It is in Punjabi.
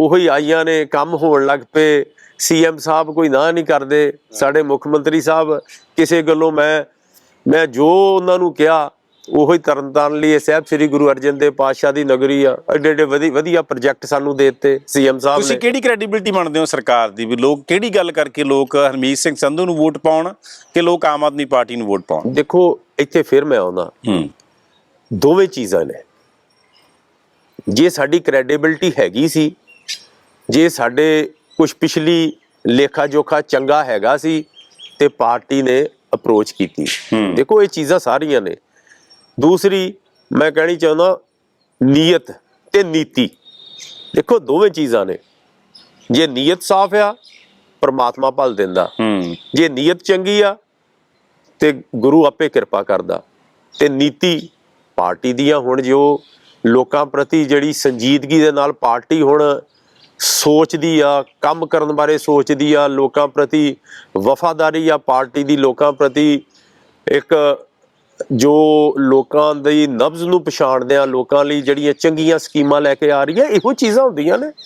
ਉਹੀ ਆਈਆਂ ਨੇ ਕੰਮ ਹੋਣ ਲੱਗ ਪਏ। ਸੀਐਮ ਸਾਹਿਬ ਕੋਈ ਨਾ ਨਹੀਂ ਕਰਦੇ। ਸਾਡੇ ਮੁੱਖ ਮੰਤਰੀ ਸਾਹਿਬ ਕਿਸੇ ਗੱਲੋਂ ਮੈਂ ਮੈਂ ਜੋ ਉਹਨਾਂ ਨੂੰ ਕਿਹਾ ਉਹੀ ਤਰਨਤਾਰਨ ਲਈ ਇਹ ਸਾਹਿਬ ਸ੍ਰੀ ਗੁਰੂ ਅਰਜਨ ਦੇਵ ਪਾਤਸ਼ਾਹ ਦੀ ਨਗਰੀ ਆ। ਐਡੇ ਐਡੇ ਵਧੀ- ਵਧੀਆ ਪ੍ਰੋਜੈਕਟ ਸਾਨੂੰ ਦੇ ਦਿੱਤੇ ਸੀਐਮ ਸਾਹਿਬ ਤੁਸੀਂ ਨੇ। ਕਿਹੜੀ ਕ੍ਰੈਡੀਬਿਲਿਟੀ ਮੰਨਦੇ ਹੋ ਸਰਕਾਰ ਦੀ ਵੀ ਲੋਕ ਕਿਹੜੀ ਗੱਲ ਕਰਕੇ ਲੋਕ ਹਰਮੀਤ ਸਿੰਘ ਸੰਧੂ ਨੂੰ ਵੋਟ ਪਾਉਣ ਕਿ ਲੋਕ ਆਮ ਆਦਮੀ ਪਾਰਟੀ ਨੂੰ ਵੋਟ ਪਾਉਣ? ਦੇਖੋ ਇੱਥੇ ਫਿਰ ਮੈਂ ਆਉਣਾ ਹੂੰ। ਦੋਵੇਂ ਚੀਜ਼ਾਂ ਨੇ। ਜੇ ਸਾਡੀ ਕ੍ਰੈਡੀਬਿਲਟੀ ਹੈਗੀ ਸੀ ਜੇ ਸਾਡੇ ਕੁਝ ਪਿਛਲੀ ਲੇਖਾ ਜੋਖਾ ਚੰਗਾ ਹੈਗਾ ਸੀ ਤੇ ਪਾਰਟੀ ਨੇ ਅਪਰੋਚ ਕੀਤੀ। ਦੇਖੋ ਇਹ ਚੀਜ਼ਾਂ ਸਾਰੀਆਂ ਨੇ। ਦੂਸਰੀ ਮੈਂ ਕਹਿਣੀ ਚਾਹੁੰਦਾ ਨੀਅਤ ਤੇ ਨੀਤੀ। ਦੇਖੋ ਦੋਵੇਂ ਚੀਜ਼ਾਂ ਨੇ। ਜੇ ਨੀਅਤ ਸਾਫ਼ ਆ ਪਰਮਾਤਮਾ ਭਲ ਦਿੰਦਾ। ਜੇ ਨੀਅਤ ਚੰਗੀ ਆ ਤੇ ਗੁਰੂ ਆਪੇ ਕਿਰਪਾ ਕਰਦਾ। ਤੇ ਨੀਤੀ ਪਾਰਟੀ ਦੀਆਂ ਹੁਣ ਜੋ ਲੋਕਾਂ ਪ੍ਰਤੀ ਜਿਹੜੀ ਸੰਜੀਦਗੀ ਦੇ ਨਾਲ ਪਾਰਟੀ ਹੁਣ ਸੋਚਦੀ ਆ, ਕੰਮ ਕਰਨ ਬਾਰੇ ਸੋਚਦੀ ਆ, ਲੋਕਾਂ ਪ੍ਰਤੀ ਵਫਾਦਾਰੀ ਆ, ਪਾਰਟੀ ਦੀ ਲੋਕਾਂ ਪ੍ਰਤੀ ਇੱਕ ਜੋ ਲੋਕਾਂ ਦੀ ਨਬਜ਼ ਨੂੰ ਪਛਾਣਦੇ ਆ ਲੋਕਾਂ ਲਈ ਜਿਹੜੀਆਂ ਚੰਗੀਆਂ ਸਕੀਮਾਂ ਲੈ ਕੇ ਆ ਰਹੀਆਂ, ਇਹੋ ਚੀਜ਼ਾਂ ਹੁੰਦੀਆਂ ਨੇ।